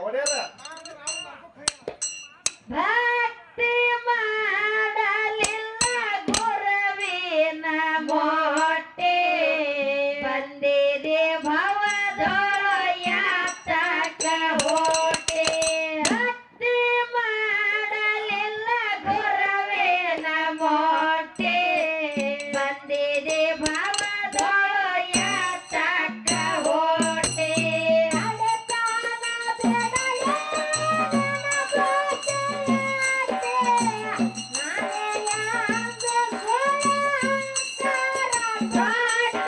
Olha ela! die.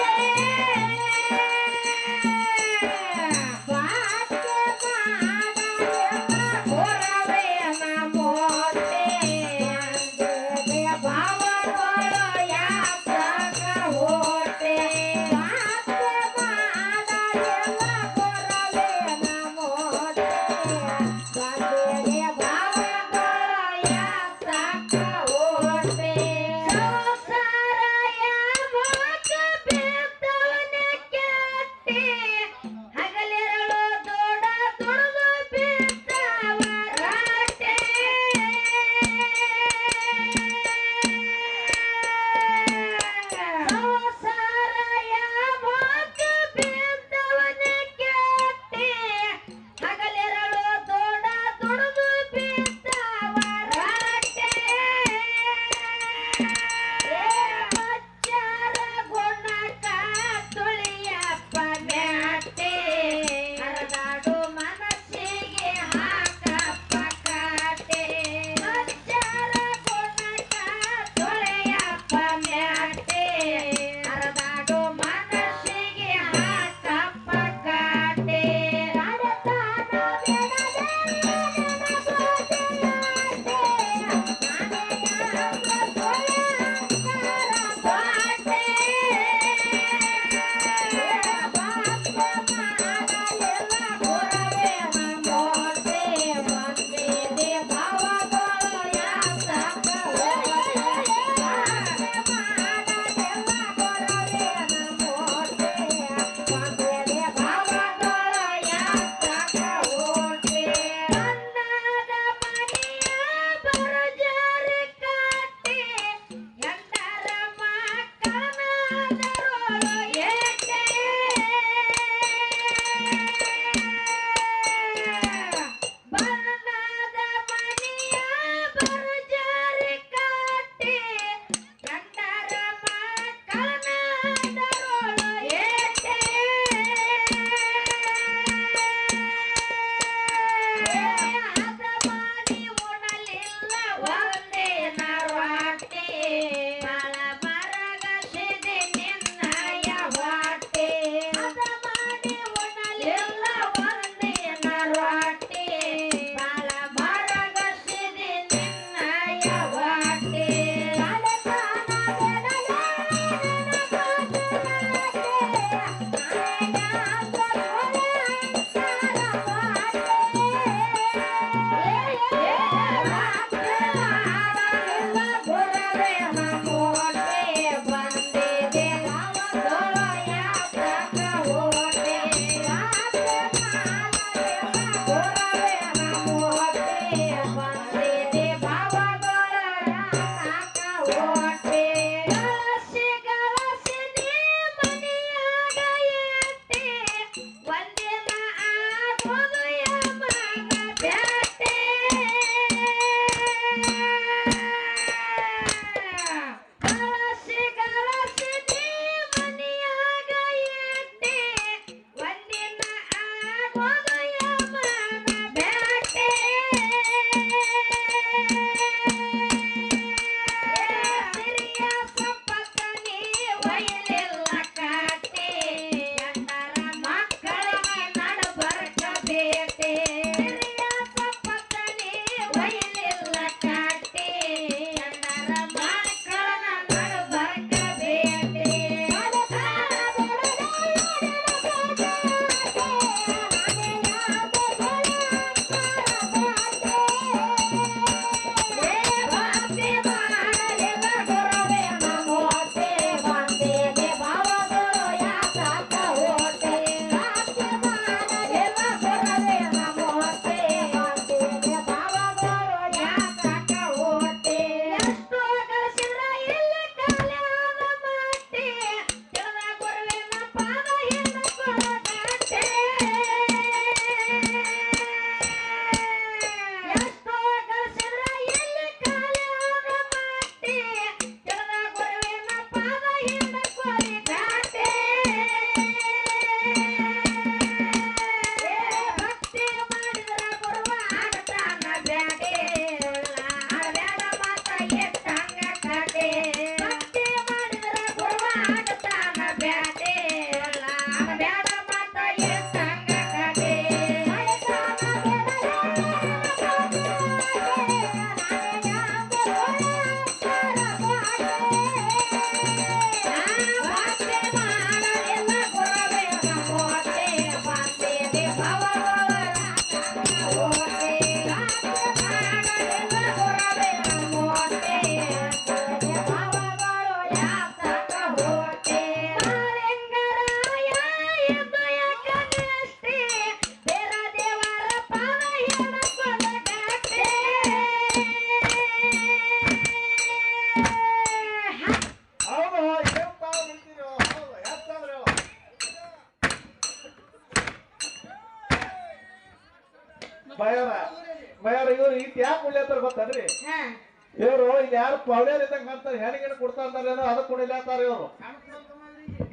ಇಲ್ಲಿ ಯಾರು ಪೌಡ್ಯಾರ ಇದ್ದಂಗ ಕಾಣ್ತಾರೆ ಹೆಣ್ಣಿಗೆ ಕೊಡ್ತಾ ಅಂತಾರೇನೋ ಅದಕ್ಕೆ ಕುಡಿಲಾತಾರ ಇವ್ರು.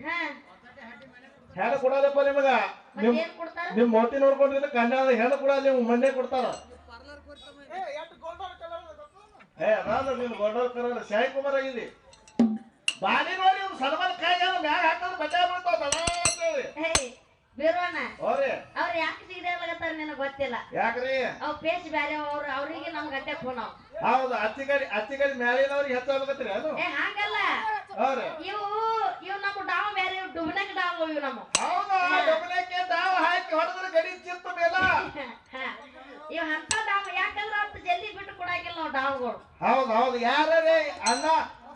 ಹಾ. ಹೆಣ್ಣು ಕೊಡಲ್ಲಪ್ಪ ನಿಮಗ. ನಿಮ್ ನಿಮ್ ಮೋತಿ ನೋಡ್ಕೊಂಡಿದ್ರೆ ಕನ್ನಡದ ಹೆಣ್ಣು ಕೂಡ ನೀವು ಮಂಡೆ ಕೊಡ್ತಾರ. ಏ ನಾನು ನೀನು ಗೊಂಡೋರ್ ಶಾಯಿ ಕುಮಾರ್ ಆಗಿದೆ. ಬಾಲಿ ನೋಡಿ ಇವ್ನು ಸನ್ಮಾನ ಕಾಯಿ ಮ್ಯಾಗ ಹಾಕೋದು ಬಜಾ ಬೀಳ್ತಾವ ಬಜಾ ಅಂತೇಳಿ. ಹೇ ಬೀರೋಣ ಅವ್ರು ಯಾಕೆ ಸಿಗದಾಗತ್ತಾರ ನಿನಗ್ ಗೊತ್ತಿಲ್ಲ. ಯಾಕ್ರಿ? ಅವ್ ಪೇಸ್ ಬ್ಯಾರೆ ಅವ್ರ ಅವ್ರಿಗೆ ನಮ್ ಗಂಟೆ ಫೋನ್ ಅವ್ ಹೌದು ಅಚ್ಚಿಗಡಿ ಅಚ್ಚಿಗಡಿ ಮ್ಯಾಲಿನವ್ರಿಗೆ ಹೆಚ್ಚಾಗತ್ರಿ ಅದು. ಏ ಹಂಗಲ್ಲ. ಇವು ಇವ್ ನಮ್ಮ ಡಾವ್ ಬ್ಯಾರೆ ಇವ್ ಡುಬ್ನಕ್ ಡಾವ್ ಇವು ನಮ್ಮ. ಹೌದು ಡೊಬ್ಬನಕ್ಕೆ ದಾವ ಹಾಕಿ ಹೊಡೆದ್ರೆ ಗಡಿ ಚಿತ್ತ ಮೇಲ. ಇವ್ ಅಂತ ಡಾವ್ ಯಾಕಂದ್ರ ಅಷ್ಟು ಜಲ್ದಿ ಬಿಟ್ಟು ಕೊಡಾಕಿಲ್ಲ ನಾವ್ ಡಾವ್ಗಳು. ಹೌದು ಹೌದು. ಯಾರೇ ಅಣ್ಣ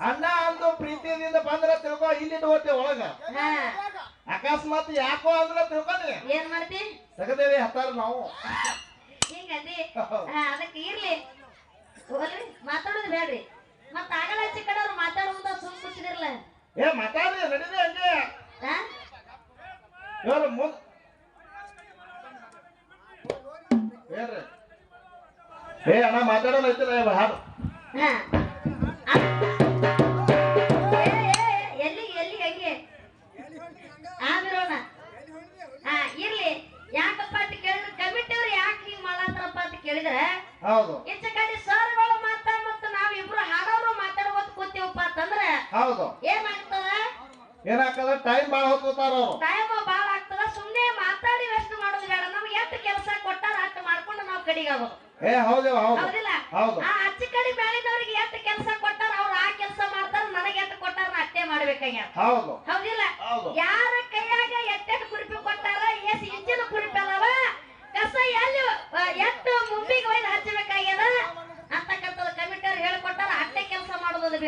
ಅಣ್ಣ ಅಂದು ಪ್ರೀತಿಯಿಂದ ಬಂದ್ರ ತಿಳ್ಕೊ ಇಲ್ಲಿ ಹೋಗ್ತೇವೆ ಒಳಗ. ಅಕಸ್ಮಾತ್ ಯಾಕೋ ಅಂದ್ರೆ ತಿಳ್ಕೊನಿ ಏನ್ ಮಾಡ್ತಿ? ಸಗದೇವಿ ಹತ್ತಾರ ನಾವು. ಹಿಂಗಂದಿ? ಅದಕ್ಕೆ ಇರ್ಲಿ. ಹೋಗ್ರಿ ಮಾತಾಡೋದು ಬೇಡ್ರಿ. ಮತ್ತ ಆಗಲ್ಲ ಚಿಕ್ಕಡವ್ರು ಮಾತಾಡುವಂತ ಸುಮ್ ಕುಚ್ಚಿದಿರ್ಲ ಏ ಮಾತಾಡ್ರಿ ನಡೀರಿ ಹಂಗೆ. ಹಾ ಇವ್ರು ಮುಂದ್ ಏ ಅಣ್ಣ ಮಾತಾಡೋಣ ಐತಿಲ್ಲ ಹಾಡು. ಹಾ. ಹಾ ಇರ್ಲಿ. ಯಾಕಪ್ಪ ಅಂತ ಕೇಳಿದ್ರೆ ಕಮಿಟಿ ಅವ್ರು ಯಾಕೆ ಹಿಂಗ್ ಮಾಡತ್ತಾರಪ್ಪ ಅಂತ ಕೇಳಿದ್ರೆ ಹೌದು. ಹೆಚ್ಚ ಕಡೆ ಸರ್ಗಳು ಮಾತಾ ಮತ್ತು ನಾವಿಬ್ರು ಹಾಡೋರು ಮಾತಾಡ್ಕೋತ ಕೂತೀವಪ್ಪ ಅಂತಂದ್ರೆ ಹೌದು. ಏನಾಗ್ತದ? ಏನಾಗ್ತದ? ಟೈಮ್ ಬಾಳ ಹೋಗ್ತಾರ ಅವ್ರು. ಟೈಮ್ ಬಾಳ ಆಗ್ತದ. ಸುಮ್ನೆ ಮಾತಾಡಿ ವೆಸ್ಟ್ ಮಾಡೋದು ಬೇಡ. ನಮ್ಗೆ ಎಷ್ಟು ಕೆಲಸ ಕೊಟ್ಟಾರ ಅಷ್ಟು ಮಾಡ್ಕೊಂಡು ನಾವು ಕಡಿಗಾಗೋದು ಏ ಹೌದು ಹೌದು. ಹೌದಿಲ್ಲ? ಹೌದು. ಆ ಅಚ್ಚ ಕಡೆ ಬೆಳೆದವ್ರಿಗೆ ಎಷ್ಟು ಕೆಲಸ ಕೊಟ್ಟಾರ ಅವ್ರು ಆ ಕೆಲಸ ಮಾಡ್ತಾರ ನನಗೆ ಎಷ್ಟು ಕೊಟ್ಟಾರ ಅಷ್ಟೇ ಮಾಡ್ಬೇಕಾಗ್ಯ ಹೌದು. ಹೌದಿಲ್ಲ? ಹೌದು. ಯಾರ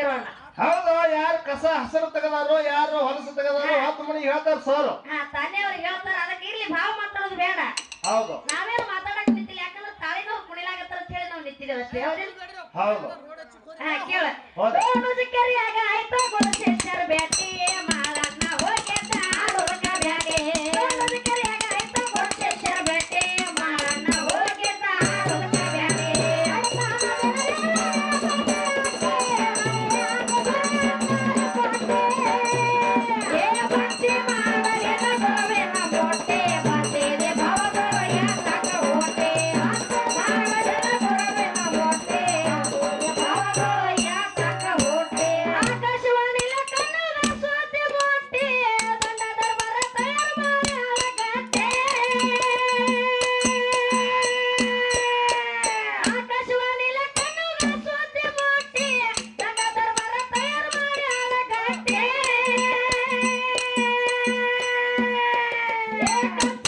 ಮಾಡೋದು ಹೌದು ಯಾರು ಕಸ ಹಸಿರು ತೆಗದಾರೋ ಯಾರು ಹೊಲಸು ತೆಗದಾರೋ ಹತ್ತು ಮನಿ ಹೇಳ್ತಾರ ಸರ್ ಹಾ ತಾನೇ ಅವ್ರಿಗೆ ಹೇಳ್ತಾರ ಅದಕ್ಕೆ ಇರ್ಲಿ ಭಾವ ಮಾತಾಡೋದು ಬೇಡ ಹೌದು ನಾವೇನು ಮಾತಾಡಕ್ ನಿಂತಿಲ್ಲ ಯಾಕಂದ್ರೆ ತಾಳಿನೂ ಕುಣಿಲಾಗತ್ತಾರ ಅಂತ ಹೇಳಿ ನಾವು ನಿಂತಿದ್ದೇವೆ ಅಷ್ಟೇ ಹೌದು ಹಾ ಕೇಳ ಹೌದು ಓ ಮುಜಕರಿ Thank you.